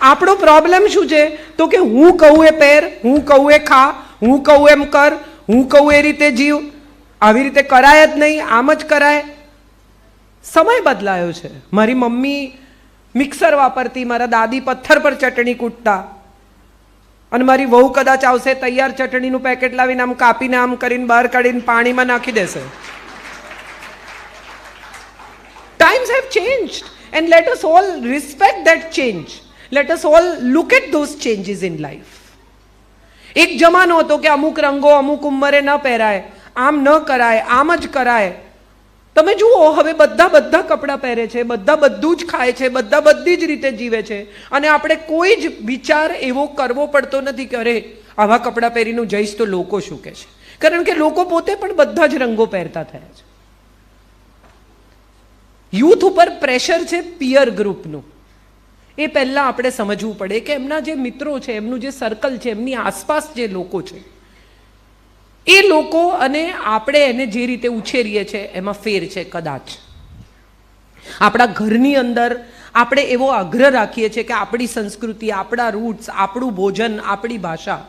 આપણો પ્રોબ્લેમ શું છે? તો કે હું કહું એ પહેર હું કહું એ ખા, હું કહું એમ કર, હું કહું એ રીતે જીવ. આવી રીતે કરાય જ નહીં, આમ જ કરાય. સમય બદલાયો છે. મારી મમ્મી મિક્સર વાપરતી, મારા દાદી પથ્થર પર ચટણી કૂટતા. અને મારી વહુ કદાચ આવશે, તૈયાર ચટણીનું પેકેટ લાવીને આમ કાપીને આમ કરીને બહાર કાઢીને પાણીમાં નાખી દેશે. Times have changed. And let us all respect that change. Let us all look at those changes in life. એક જમાનો હતો કે અમુક રંગો અમુક ઉંમરે ન પહેરાય આમ ન કરાય આમ જ કરાય તમે જુઓ હવે બધા બધા કપડાં પહેરે છે બધા બધું જ ખાય છે બધા બધી જ રીતે જીવે છે અને આપણે કોઈ જ વિચાર એવો કરવો પડતો નથી કે અરે, આવા કપડાં પહેરીને જઈશ તો લોકો શું કહે છે? કારણ કે લોકો પોતે પણ બધા જ રંગો પહેરતા થયા છે. યુથ ઉપર પ્રેશર છે પિયર ગ્રુપનું એ પહેલાં આપણે સમજવું પડે કે એમના જે મિત્રો છે, એમનું જે સર્કલ છે, એમની આસપાસ જે લોકો છે, એ લોકો અને આપણે એને જે રીતે ઉછેરીએ છીએ એમાં ફેર છે કદાચ. આપણા ઘરની અંદર આપણે એવો આગ્રહ રાખીએ છીએ કે આપણી સંસ્કૃતિ, આપણા રૂટ્સ આપણું ભોજન, આપણી ભાષા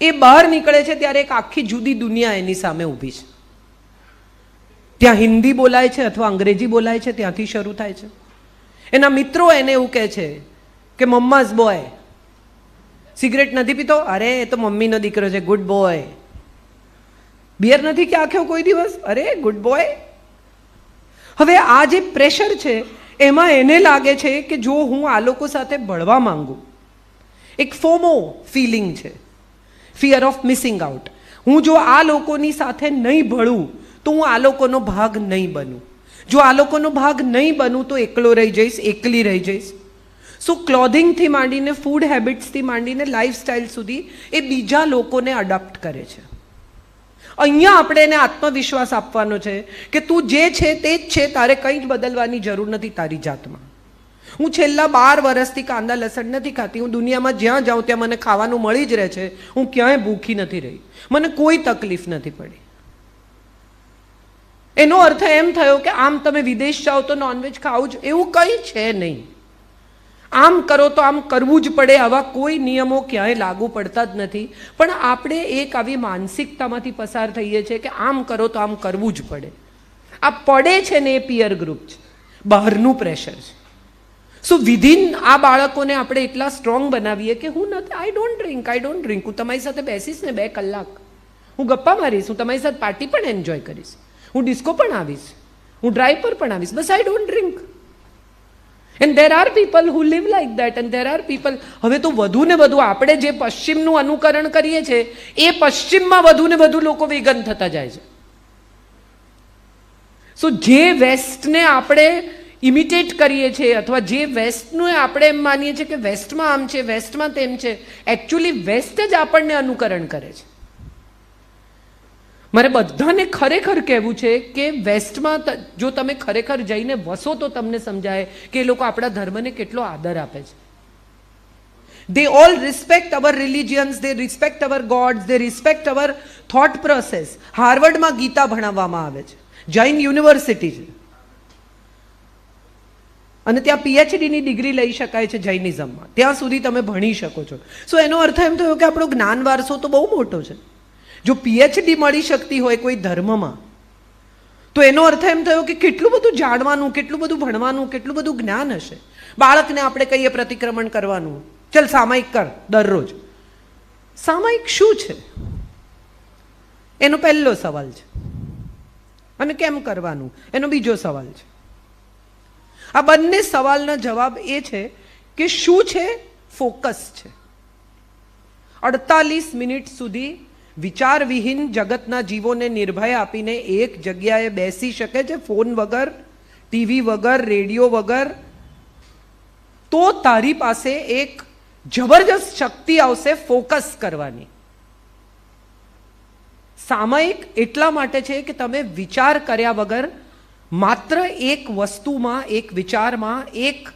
એ બહાર નીકળે છે ત્યારે એક આખી જુદી દુનિયા એની સામે ઊભી છે. ત્યાં હિન્દી બોલાય છે અથવા અંગ્રેજી બોલાય છે, ત્યાંથી શરૂ થાય છે. એના મિત્રો એને એવું કહે છે કે મમ્માઝ બોય સિગરેટ નથી પીતો? અરે, એ તો મમ્મીનો દીકરો છે ગુડ બોય બિયર નથી કે આખ્યો કોઈ દિવસ? અરે ગુડ બોય હવે આ જે પ્રેશર છે, એમાં એને લાગે છે કે, જો હું આ લોકો સાથે ભળવા માંગુ. એક ફોમો ફિલિંગ છે. ફિયર ઓફ મિસિંગ આઉટ હું જો આ લોકોની સાથે નહીં ભળું, તો હું આ લોકોનો ભાગ નહીં બનું. જો આ લોકોનો ભાગ નહીં બનું તો એકલો રહી જઈશ, એકલી રહી જઈશ. સો ક્લોધિંગથી માંડીને ફૂડ હેબિટ્સથી માંડીને લાઈફસ્ટાઈલ સુધી એ બીજા લોકોને અડપ્ટ કરે છે. અહીંયા આપણે એને આત્મવિશ્વાસ આપવાનો છે કે તું જે છે તે જ છે, તારે કંઈ જ બદલવાની જરૂર નથી તારી જાતમાં. હું છેલ્લા બાર વર્ષથી કાંદા લસણ નથી ખાતી, હું દુનિયામાં જ્યાં જાઉં ત્યાં મને ખાવાનું મળી જ રહે છે, હું ક્યાંય ભૂખી નથી રહી. મને કોઈ તકલીફ નથી પડી. એનો અર્થ એમ થયો કે આમ તમે વિદેશ જાઓ તો નોનવેજ ખાવું જ. એવું કંઈ છે નહીં. આમ કરો તો આમ કરવું જ પડે, આવા કોઈ નિયમો ક્યાંય લાગુ પડતા જ નથી. પણ આપણે એક આવી માનસિકતામાંથી પસાર થઈએ છીએ કે આમ કરો તો આમ કરવું જ પડે. આ પડે છે ને એ પિયર ગ્રુપ છે. બહારનું પ્રેશર છે. સો વિધિન આ બાળકોને આપણે એટલા સ્ટ્રોંગ બનાવીએ કે હું નથી I don't drink I don't drink હું તમારી સાથે બેસીશ ને બે કલાક. હું ગપ્પા મારીશ, હું તમારી સાથે પાર્ટી પણ એન્જોય કરીશ. હું ડિસ્કો પણ આવીશ. હું ડ્રાઈવ પર પણ આવીશ. બસ I don't drink and there are people who live like that and there are people હવે તો વધુ ને વધુ આપણે જે પશ્ચિમનું અનુકરણ કરીએ છીએ, એ પશ્ચિમમાં વધુ ને વધુ લોકો વેગન થતા જાય છે. સો જે વેસ્ટને આપણે ઇમિટેટ કરીએ છીએ, અથવા જે વેસ્ટનું આપણે એમ માનીએ છીએ કે વેસ્ટમાં આમ છે વેસ્ટમાં તેમ છે એકચ્યુઅલી વેસ્ટ જ આપણને અનુકરણ કરે છે. મારે બધાને ખરેખર કહેવું છે કે વેસ્ટમાં જો તમે ખરેખર જઈને વસો તો તમને સમજાય કે એ લોકો આપણા ધર્મને કેટલો આદર આપે છે. They all respect our religions they respect our gods they respect our thought process હાર્વર્ડમાં Gita ભણાવવામાં આવે છે. જૈન યુનિવર્સિટી છે. અને ત્યાં પીએચડીની ડિગ્રી લઈ શકાય છે જૈનિઝમમાં. ત્યાં સુધી તમે ભણી શકો છો. સો એનો અર્થ એમ થયો કે આપણો જ્ઞાન વારસો તો બહુ મોટો છે. જો પીએચડી મળી શકતી હોય કોઈ ધર્મમાં, તો એનો અર્થ એમ થયો કે કેટલું બધું જાણવાનું, કેટલું બધું ભણવાનું, કેટલું બધું જ્ઞાન હશે. બાળકને આપણે કહીએ પ્રતિક્રમણ કરવાનું. ચલ સામાયિક કર, દરરોજ. સામાયિક શું છે? એનો પહેલો સવાલ છે. અને કેમ કરવાનું? એનો બીજો સવાલ છે. આ બંને સવાલના જવાબ એ છે કે શું છે? ફોકસ છે. અડતાલીસ મિનિટ સુધી વિચારવિહીન જગતના જીવોને નિર્ભય આપીને એક જગ્યાએ બેસી શકે છે, ફોન વગર, ટીવી વગર, રેડિયો વગર. તો તારી પાસે એક જબરજસ્ત શક્તિ આવશે ફોકસ કરવાની. સામયિક એટલા માટે છે કે તમે વિચાર કર્યા વગર માત્ર એક વસ્તુમાં, એક વિચારમાં, એક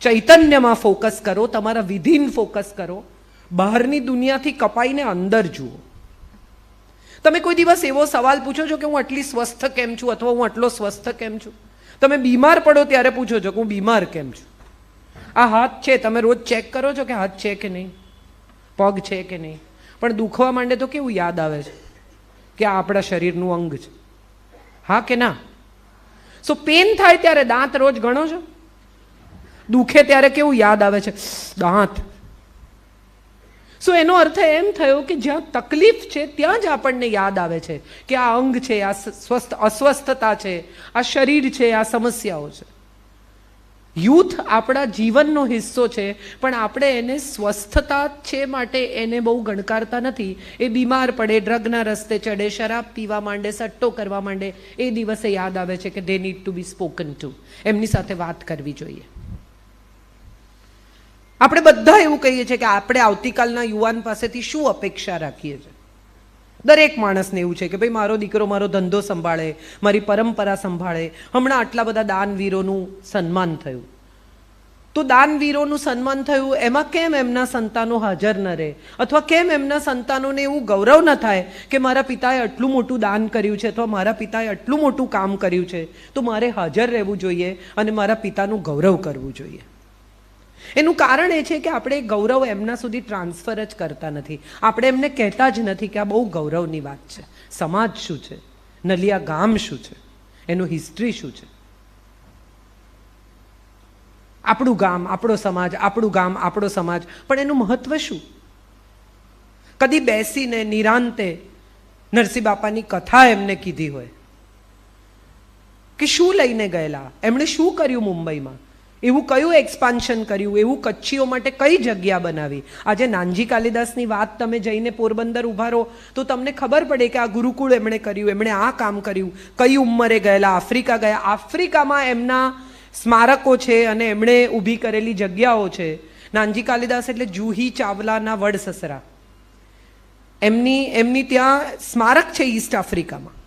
ચૈતન્યમાં ફોકસ કરો, તમારા વિધિન ફોકસ કરો. બહારની દુનિયાથી કપાઈને અંદર જુઓ. તમે કોઈ દિવસ એવો સવાલ પૂછો છો કે હું આટલી સ્વસ્થ કેમ છું અથવા હું આટલો સ્વસ્થ કેમ છું? તમે બીમાર પડો ત્યારે પૂછો છો કે હું બીમાર કેમ છું? આ હાથ છે, તમે રોજ ચેક કરો છો કે હાથ છે કે નહીં? પગ છે કે નહીં? પણ દુખવા માંડે તો કેવું યાદ આવે છે કે આ આપણા શરીરનું અંગ છે. હા કે ના? સો પેન થાય ત્યારે દાંત રોજ ગણો છો? દુખે ત્યારે કેવું યાદ આવે છે? દાંત. સો એનો અર્થ એમ થયો કે જ્યાં તકલીફ છે, ત્યાં જ આપણને યાદ આવે છે કે આ અંગ છે, આ સ્વસ્થ, અસ્વસ્થતા છે, આ શરીર છે, આ સમસ્યાઓ છે. યુથ આપણા જીવનનો હિસ્સો છે, પણ આપણે એને સ્વસ્થતા છે માટે એને બહુ ગણકારતા નથી. એ બીમાર પડે, ડ્રગના રસ્તે ચડે, શરાબ પીવા માંડે, સટ્ટો કરવા માંડે, એ દિવસે યાદ આવે છે કે they need to be spoken to એમની સાથે વાત કરવી જોઈએ. આપણે બધા એવું કહીએ છીએ કે આપણે આવતીકાલના યુવાન પાસેથી શું અપેક્ષા રાખીએ છીએ? દરેક માણસને એવું છે કે ભાઈ, મારો દીકરો મારો ધંધો સંભાળે, મારી પરંપરા સંભાળે. હમણાં આટલા બધા દાનવીરોનું સન્માન થયું. તો દાનવીરોનું સન્માન થયું, એમાં કેમ એમના સંતાનો હાજર ન રહે? અથવા કેમ એમના સંતાનોને એવું ગૌરવ ન થાય કે મારા પિતાએ આટલું મોટું દાન કર્યું છે, અથવા મારા પિતાએ આટલું મોટું કામ કર્યું છે? તો મારે હાજર રહેવું જોઈએ અને મારા પિતાનું ગૌરવ કરવું જોઈએ. એનું કારણ એ છે કે આપણે ગૌરવ એમના સુધી ટ્રાન્સફર જ કરતા નથી. આપણે એમને કહેતા જ નથી કે આ બહુ ગૌરવની વાત છે. સમાજ શું છે? નલિયા ગામ શું છે? એનું હિસ્ટ્રી શું છે? આપણું ગામ, આપણો સમાજ, આપણું ગામ, આપણો સમાજ, પણ એનું મહત્વ શું? કદી બેસીને, નિરાંતે નરસિંહ બાપાની કથા એમને કીધી હોય. કે શું લઈને ગયેલા? એમણે શું કર્યું મુંબઈમાં? એવું કયું એક્સપાન્શન કર્યું? એવું કચ્છીઓ માટે કઈ જગ્યા બનાવી? આજે નાનજી કાલિદાસની વાત તમે જઈને પોરબંદર ઊભા રહો તો તમને ખબર પડે કે આ ગુરુકુળ એમણે કર્યું, એમણે આ કામ કર્યું. કઈ ઉંમરે ગયેલા? આફ્રિકા ગયા. આફ્રિકામાં એમના સ્મારકો છે અને એમણે ઊભી કરેલી જગ્યાઓ છે. નાનજી કાલિદાસ એટલે જુહી ચાવલાના વડ સસરા એમની એમની ત્યાં સ્મારક છે ઈસ્ટ આફ્રિકામાં.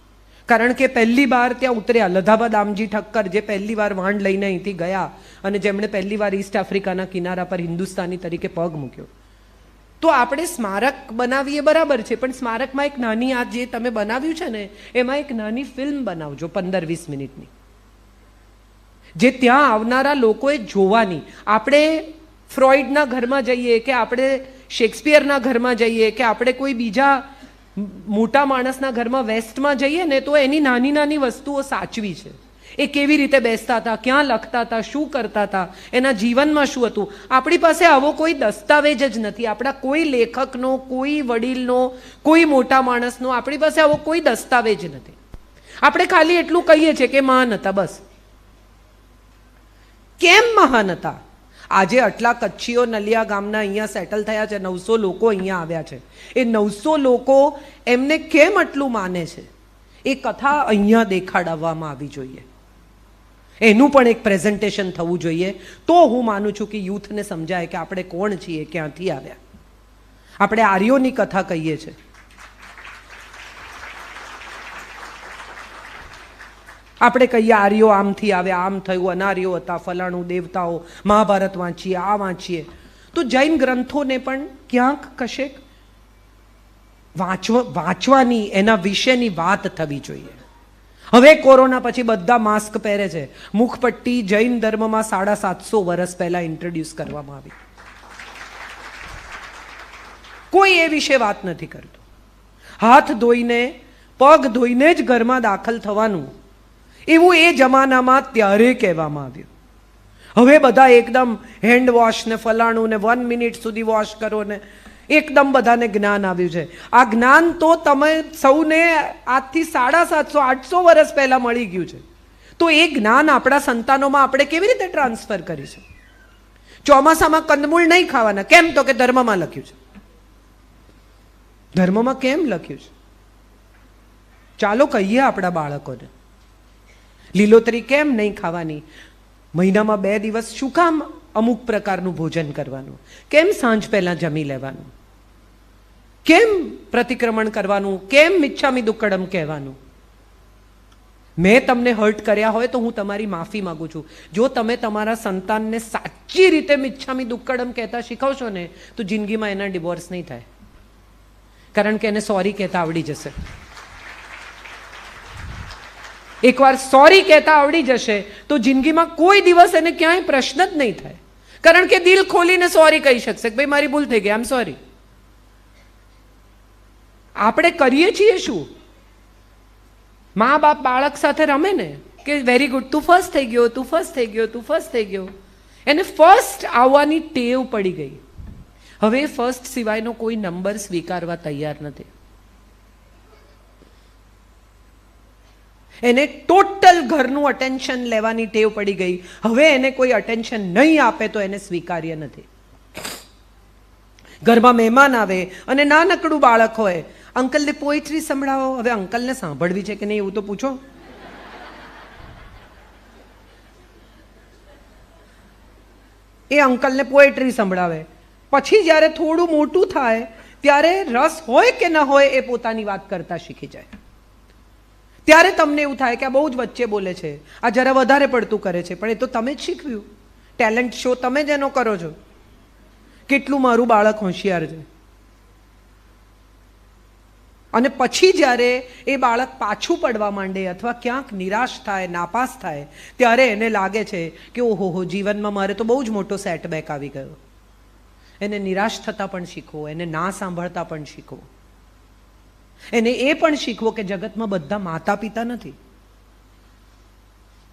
કારણ કે પહેલી વાર ત્યાં ઉતર્યા. લધાબા દામજી ઠક્કર જે પહેલી વાર વાંડ લઈને અહીંથી ગયા અને જેમણે પહેલી વાર ઈસ્ટ આફ્રિકાના કિનારા પર હિન્દુસ્તાની તરીકે પગ મૂક્યો. તો આપણે સ્મારક બનાવીએ બરાબર છે, પણ સ્મારકમાં એક નાની આ જે તમે બનાવ્યું છે ને, એમાં એક નાની ફિલ્મ બનાવજો પંદર વીસ મિનિટની. જે ત્યાં આવનારા લોકોએ જોવાની. આપણે ફ્રોઈડના ઘરમાં જઈએ કે આપણે શેક્સપિયરના ઘરમાં જઈએ કે આપણે કોઈ બીજા મોટા માણસના ઘરમાં વેસ્ટમાં જઈએ ને તો એની નાની નાની વસ્તુઓ સાચવી છે. એ કેવી રીતે બેસતા હતા, ક્યાં લખતા હતા, શું કરતા હતા, એના જીવનમાં શું હતું? આપણી પાસે આવો કોઈ દસ્તાવેજ જ નથી. આપણા કોઈ લેખકનો, કોઈ વડીલનો, કોઈ મોટા માણસનો આપણી પાસે આવો કોઈ દસ્તાવેજ નથી. આપણે ખાલી એટલું કહીએ છીએ કે મહાન હતા, બસ. કેમ મહાન હતા? આજે આટલા કચ્છીઓ નલિયા ગામના અહીંયા સેટલ થયા છે, નવસો લોકો અહીંયા આવ્યા છે. એ નવસો લોકો એમને કેમ આટલું માને છે? એ કથા અહીંયા દેખાડવામાં આવી જોઈએ. એનું પણ એક પ્રેઝન્ટેશન થવું જોઈએ. તો હું માનું છું કે યુથને સમજાય કે આપણે કોણ છીએ, ક્યાંથી આવ્યા? આપણે આર્યોની કથા કહીએ છીએ. આપણે કહીએ આર્યો આમથી આવે, આમ થયું, અનાર્યો હતા, ફલાણું દેવતાઓ, મહાભારત વાંચીએ, આ વાંચીએ. તો જૈન ગ્રંથોને પણ ક્યાંક કશેક વાંચવા વાંચવાની, એના વિશેની વાત થવી જોઈએ. હવે કોરોના પછી બધા માસ્ક પહેરે છે. મુખપટ્ટી જૈન ધર્મમાં સાડા સાતસો વર્ષ પહેલા ઇન્ટ્રોડ્યુસ કરવામાં આવી. કોઈ એ વિશે વાત નથી કરતું. હાથ ધોઈને, પગ ધોઈને જ ઘરમાં દાખલ થવાનું એવું એ જમાનામાં ત્યારે કહેવામાં આવ્યું. હવે બધા એકદમ હેન્ડ વોશ ને ફલાણું ને વન મિનિટ સુધી વોશ કરો ને એકદમ બધાને જ્ઞાન આવ્યું છે. આ જ્ઞાન તો તમે સૌને આજથી સાડા સાતસો, આઠસો વર્ષ પહેલાં મળી ગયું છે. તો એ જ્ઞાન આપણા સંતાનોમાં આપણે કેવી રીતે ટ્રાન્સફર કરીશું ચોમાસામાં કંદમૂળ નહીં ખાવાના. કેમ તો કે ધર્મમાં લખ્યું છે. ધર્મમાં કેમ લખ્યું છે? ચાલો કહીએ આપણા બાળકોને. લીલોતરી કેમ નહીં ખાવાની? મહિનામાં બે દિવસ શું કામ અમુક પ્રકારનું ભોજન કરવાનું? કેમ સાંજ પહેલાં જમી લેવાનું? કેમ પ્રતિક્રમણ કરવાનું? કેમ મિચ્છામી દુક્કડમ કહેવાનું? મેં તમને હર્ટ કર્યા હોય તો હું તમારી માફી માગું છું. જો તમે તમારા સંતાનને સાચી રીતે મિચ્છામી દુક્કડમ કહેતા શીખવશો ને, તો જિંદગીમાં એના ડિવોર્સ નહીં થાય. કારણ કે એને સોરી કહેતા આવડી જશે. એકવાર સોરી કહેતા આવડી જશે, તો જિંદગીમાં કોઈ દિવસ એને ક્યાંય પ્રશ્ન જ નહીં થાય. કારણ કે દિલ ખોલીને સોરી કહી શકશે કે, ભાઈ, મારી ભૂલ થઈ ગઈ આમ સોરી આપણે કરીએ છીએ શું? મા બાપ બાળક સાથે રમે ને કે વેરી ગુડ તું ફર્સ્ટ થઈ ગયો, તું ફર્સ્ટ થઈ ગયો, તું ફર્સ્ટ થઈ ગયો. એને ફર્સ્ટ આવવાની ટેવ પડી ગઈ. હવે ફર્સ્ટ સિવાયનો કોઈ નંબર સ્વીકારવા તૈયાર નથી. એને ટોટલ ઘરનું અટેન્શન લેવાની ટેવ પડી ગઈ. હવે એને કોઈ અટેન્શન નહીં આપે તો એને સ્વીકાર્ય નથી. ઘરમાં મહેમાન આવે અને નાનકડું બાળક હોય, અંકલને પોએટ્રી સંભળાવો. હવે અંકલને સાંભળવી છે કે નહીં એવું તો પૂછો. એ અંકલને પોએટ્રી સંભળાવે. પછી જ્યારે થોડું મોટું થાય, ત્યારે રસ હોય કે ન હોય એ પોતાની વાત કરતા શીખી જાય. ત્યારે તમને એવું થાય કે આ બહુ જ વચ્ચે બોલે છે. આ જરા વધારે પડતું કરે છે. પણ એ તો તમે જ શીખવ્યું. ટેલેન્ટ શો તમે જ એનો કરો છો. કેટલું મારું બાળક હોશિયાર છે. અને પછી જ્યારે એ બાળક પાછું પડવા માંડે અથવા ક્યાંક નિરાશ થાય, નાપાસ થાય, ત્યારે એને લાગે છે કે ઓહો હો, જીવનમાં મારે તો બહુ જ મોટો સેટબેક આવી ગયો. એને નિરાશ થતાં પણ શીખવો, એને ના સાંભળતા પણ શીખવો. એને એ પણ શીખવો કે જગતમાં બધા માતા પિતા નથી.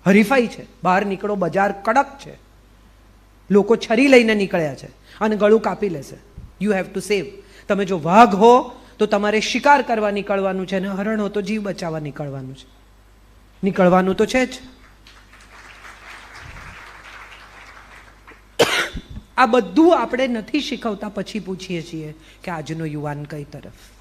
હરીફાઈ છે. બહાર નીકળો, બજાર કડક છે. લોકો છરી લઈને નીકળ્યા છે અને ગળું કાપી લેશે. યુ હેવ ટુ સેવ તમે જો વાઘ હો, તો તમારે શિકાર કરવા નીકળવાનું છે અને હરણ હો, તો જીવ બચાવવા નીકળવાનું છે. નીકળવાનું તો છે જ. આ બધું આપણે નથી શીખવતા, પછી પૂછીએ છીએ કે આજનો યુવાન કઈ તરફ?